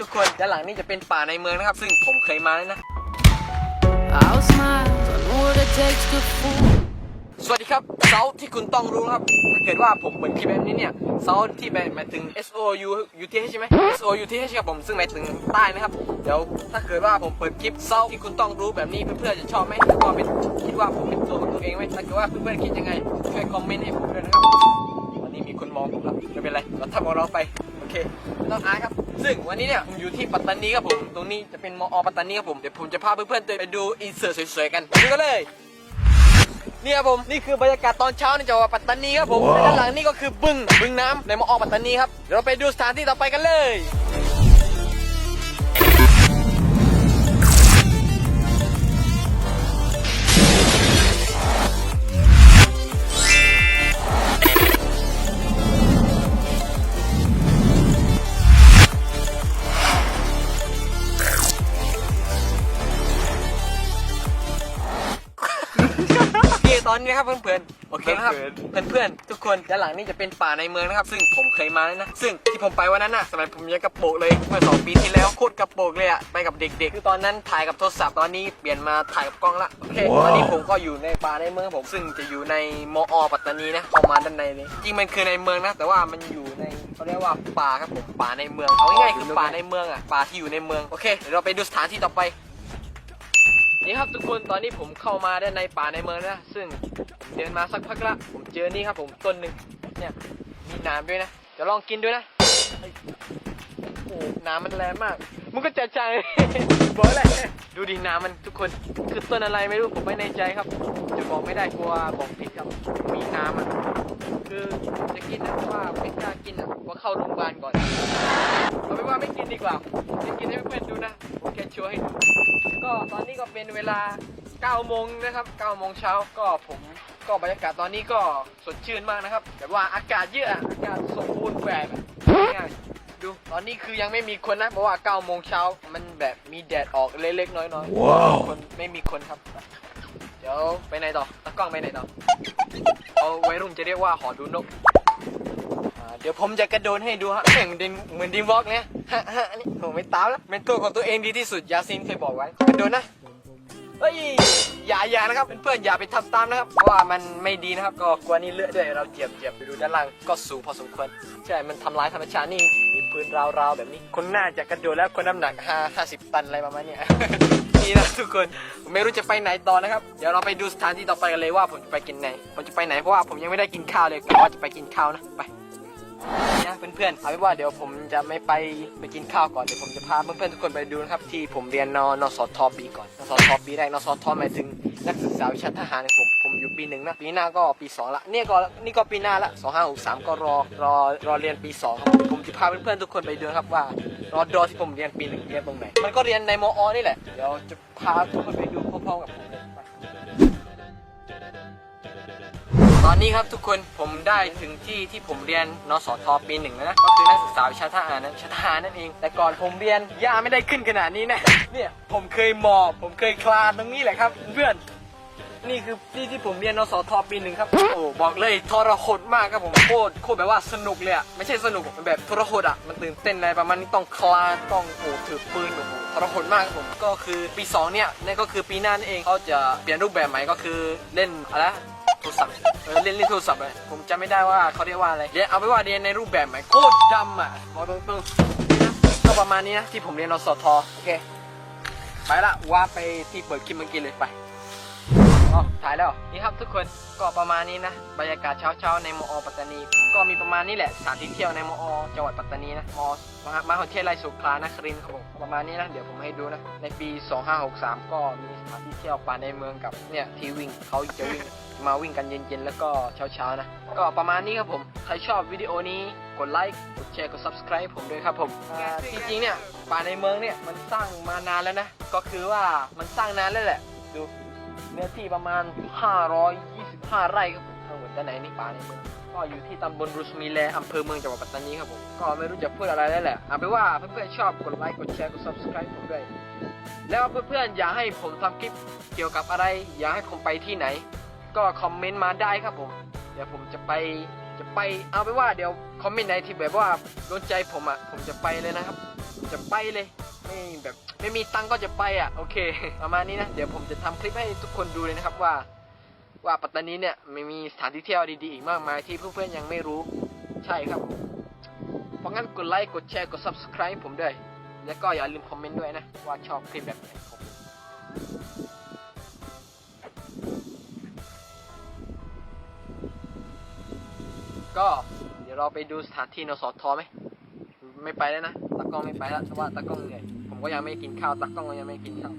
ทุกคนด้านหลังนี่จะเป็นป่าในเมืองนะครับ ซึ่งผมเคยมาแล้วนะ I'll smile, I know what it takes to fool. สวัสดีครับเซาที่คุณต้องรู้นะครับถ้าเกิดว่าผมเปิดคลิปแบบนี้เนี่ยเซาที่หมายถึง S O U U T H ใช่ไหม S O U T H ครับผมซึ่งหมายถึงใต้นะครับ เดี๋ยวถ้าเกิดว่าผมเปิดคลิปเซาที่คุณต้องรู้แบบนี้เพื่อนๆจะชอบไหมแล้วก็เป็นคิดว่าผมเป็นตัวของตัวเองไหมถ้าเกิดว่าเพื่อนๆคิดยังไงช่วยคอมเมนต์ให้ผมด้วยนะครับวันนี้มีคนมองผมแล้วไม่เป็นไรเราทำของเราไปโอเค ไม่ต้องอายครับ ซึ่งวันนี้เนี่ยผมอยู่ที่ปัตตานีครับผม ตรงนี้จะเป็นมอปัตตานีครับผม เดี๋ยวผมจะพาเพื่อนๆไปดูอินเสิร์ตสวยๆกันดูกันเลยนี่ครับผมนี่คือบรรยากาศตอนเช้าในจังหวัดปัตตานีครับผมด้านหลังนี่ก็คือบึงบึงน้ำในมอปัตตานีครับ เดี๋ยวเราไปดูสถานที่ต่อไปกันเลย ตอนนี้นะครับเพื่อนๆโอเคนะครับเพื่อนๆทุกคนด้านหลังนี่จะเป็นป่าในเมืองนะครับ ซึ่งผมเคยมาแล้วนะ ซึ่งที่ผมไปวันนั้นน่ะสมัยผมยังกระโปรงเลยเมื่อสองปีที่แล้วโคตรกระโปรงเลยอะไปกับเด็กๆ คือตอนนั้นถ่ายกับโทรศัพท์ตอนนี้เปลี่ยนมาถ่ายกับกล้องละโอเคตอนนี้ผมก็อยู่ในป่าในเมืองผมซึ่งจะอยู่ในมอปัตตานีนะเข้ามาด้านในเลยจริงมันคือในเมืองนะ แต่ว่ามันอยู่ในเขาเรียกว่าป่าครับผมป่าในเมืองเอาง่ายๆคือป่าในเมืองอะป่าที่อยู่ในเมืองโอเคเดี๋ยวเราไปดูสถานที่ต่อไป นี่ครับทุกคนตอนนี้ผมเข้ามาได้ในป่าในเมืองนะซึ่งเดินมาสักพักละผมเจอนี่ครับผมต้นหนึ่งเนี่ยมีน้ำด้วยนะจะลองกินด้วยนะเฮ้โอ้น้ำมันแรงมาก มึงก็จะใจบอกอะไรดูดิน้ำมันทุกคนคือต้นอะไรไม่รู้ผมไม่แน่ใจครับ จะบอกไม่ได้กลัวบอกผิดครับ มีน้ำอะคือจะกินนะแต่ว่าไม่กล้ากินอะเพราะเข้าโรงพยาบาลก่อนเอาเป็นว่าไม่กินดีกว่าจะกินให้เพื่อนดูนะผม ชว์ให้ดูก็ตอนนี้ก็เป็นเวลา9โมงนะครับ9โมงเช้าก็ผมก็บรรยากาศตอนนี้ก็สดชื่นมากนะครับแบบว่าอากาศเยอะอะอากาศสมบูรณ์แบบอะง่ายๆดูตอนนี้คือยังไม่มีคนนะเพราะว่า9โมงเช้ามันแบบมีแดดออกเล็กๆน้อยๆว้าวคนไม่มีคนครับ เดี๋ยวไปไหนต่อตากล้องไปไหนต่อเอาไว้รุ่นจะเรียกว่าหอดูนกอ่าเดี๋ยวผมจะกระโดดให้ดูฮะเหมือนดินเหมือนดินวอล์กเนี่ย ฮะฮะนี่ผมไม่ตามแล้วเป็นตัวของตัวเองดีที่สุดยาซินเคยบอกไว้กระโดดนะเฮ้ยอย่าอย่านะครับเพื่อนๆอย่าไปทำตามนะครับ เพราะว่ามันไม่ดีนะครับ ก็กลัวนี่เลือดด้วยเราเจียบเจียบไปดูด้านล่างก็สูงพอสมควร ใช่ มันทำลายธรรมชาตินี่มีพื้นราวๆแบบนี้ คนน่าจะกระโดดแล้วคนน้ำหนัก5 50 ตันอะไรประมาณเนี้ยนี่นะทุกคนผมไม่รู้จะไปไหนต่อนะครับ เดี๋ยวเราไปดูสถานที่ต่อไปกันเลยว่าผมจะไปกินไหนผมจะไปไหนเพราะว่าผมยังไม่ได้กินข้าวเลยกะว่าจะไปกินข้าวนะไป นะเพื่อนๆเอาเป็นว่าเดี๋ยวผมจะไม่ไปไปกินข้าวก่อนเดี๋ยวผมจะพาเพื่อนๆทุกคนไปดูนะครับที่ผมเรียนนนสทปีก่อนนสทปีแรกนสทหมายถึงนักศึกษาวิชาทหารของผมผมอยู่ปีหนึ่งนะปีหน้าก็ปีสองละเนี่ยก็นี่ก็ปีหน้าละสองห้าหกสามก็รอรอรอเรียนปีสองครับผมจะพาเพื่อนๆทุกคนไปดูนะครับว่ารอดอที่ผมเรียนปีหนึ่งเรียนตรงไหนมันก็เรียนในมอ นี่แหละเดี๋ยวจะพาทุกคนไปดูพร้อมๆกับผม ตอนนี้ครับทุกคนผมได้ถึงที่ที่ผมเรียนนสทปีหนึ่งแล้วนะก็คือนักศึกษาวิชาทหารนะวิชาทหารนั่นเอง แต่ก่อนผมเรียนย่าไม่ได้ขึ้นขนาดนี้นะเนี่ยผมเคยหมอบผมเคยคลานตรงนี้แหละครับเพื่อนนี่คือที่ที่ผมเรียนนสทปีหนึ่งครับ โอ้บอกเลยทรหดมากครับผมโคตรโคตรแบบว่าสนุกเลยอะไม่ใช่สนุกมันแบบทรหดอะมันตื่นเต้นอะไรประมาณนี้ต้องคลานต้องโอ้ถือปืนโอ้โหทรหดมากครับผมก็คือปีสองเนี่ยนี่ก็คือปีหน้านี่นเองเขาจะเปลี่ยนรูปแบบใหม่ก็คือเล่นอะไร ทรศัพท์เออเล่นเล่นโทรศัพท์เลยผมจำไม่ได้ว่าเขาเรียกว่าอะไรเรียนเอาไปว่าเรียนในรูปแบบไหมโคตรดำอะมองตรงๆก็ประมาณนี้นะที่ผมเรียนนสทโอเคไปละว่าไปที่เปิดคลิปเมื่อกี้เลยไป อ๋อถ่ายแล้วนี่ครับทุกคนก็ประมาณนี้นะ บรรยากาศเช้าๆในมอปัตตานี ก็มีประมาณนี้แหละสถานที่เที่ยวในมอจังหวัดปัตตานีนะมอมหามหาวิทยาลัยสงขลานครินทร์ครับผมประมาณนี้นะเดี๋ยวผมให้ดูนะ ในปี 2563 ก็มีสถานที่เที่ยวป่าในเมืองกับเนี่ยที่วิ่งเขาจะวิ่งมาวิ่งกันเย็นๆ แล้วก็เช้าๆนะ ก็ประมาณนี้ครับผม ใครชอบวิดีโอนี้กดไลค์ กดแชร์ กด subscribe ผมด้วยครับผมที่จริงเนี่ยป่าในเมืองเนี่ยมันสร้างมานานแล้วนะ ก็คือว่ามันสร้างนานแล้วแหละ ดู เนื้อที่ประมาณ 525 ไร่ครับผมทั้งหมดด้านในนี่ป่าในเมืองก็อยู่ที่ตำบลรุสมีแลอำเภอเมืองจังหวัดปัตตานีครับผม ก็ไม่รู้จะพูดอะไรแล้วแหละเอาเป็นว่าเพื่อนๆชอบกดไลค์กดแชร์กด subscribe ผมด้วย แล้วเพื่อนๆอยากให้ผมทำคลิปเกี่ยวกับอะไร อยากให้ผมไปที่ไหน ก็คอมเมนต์มาได้ครับผม เดี๋ยวผมจะไปจะไปเอาไปนว่าเดี๋ยวคอมเมนต์ไหนที่แบบว่าโดนใจผมอะผมจะไปเลยนะครับ จะไปเลย ไม่แบบไม่มีตังก็จะไปอะโอเค ประมาณนี้นะ เดี๋ยวผมจะทำคลิปให้ทุกคนดูเลยนะครับว่า ว่าปัตตานีเนี่ยไม่มีสถานที่เที่ยวดีๆอีกมากมายที่เพื่อนๆยังไม่รู้ใช่ครับเพราะงั้นกดไลค์กดแชร์กด subscribe ผมด้วย แล้วก็อย่าลืมคอมเมนต์ด้วยนะ ว่าชอบคลิปแบบไหนผมก็เดี๋ยวเราไปดูสถานที่นสทไหม ไม่ไปแล้วนะตากล้องไม่ไปแล้วเพราะว่าตากล้องเหนื่อยผมก็ยังไม่กินข้าวตากล้องก็ยังไม่กินข้าว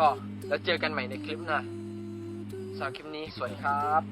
ก็แล้วเจอกันใหม่ในคลิปหน้าสำหรับคลิปนี้สวัสดีครับ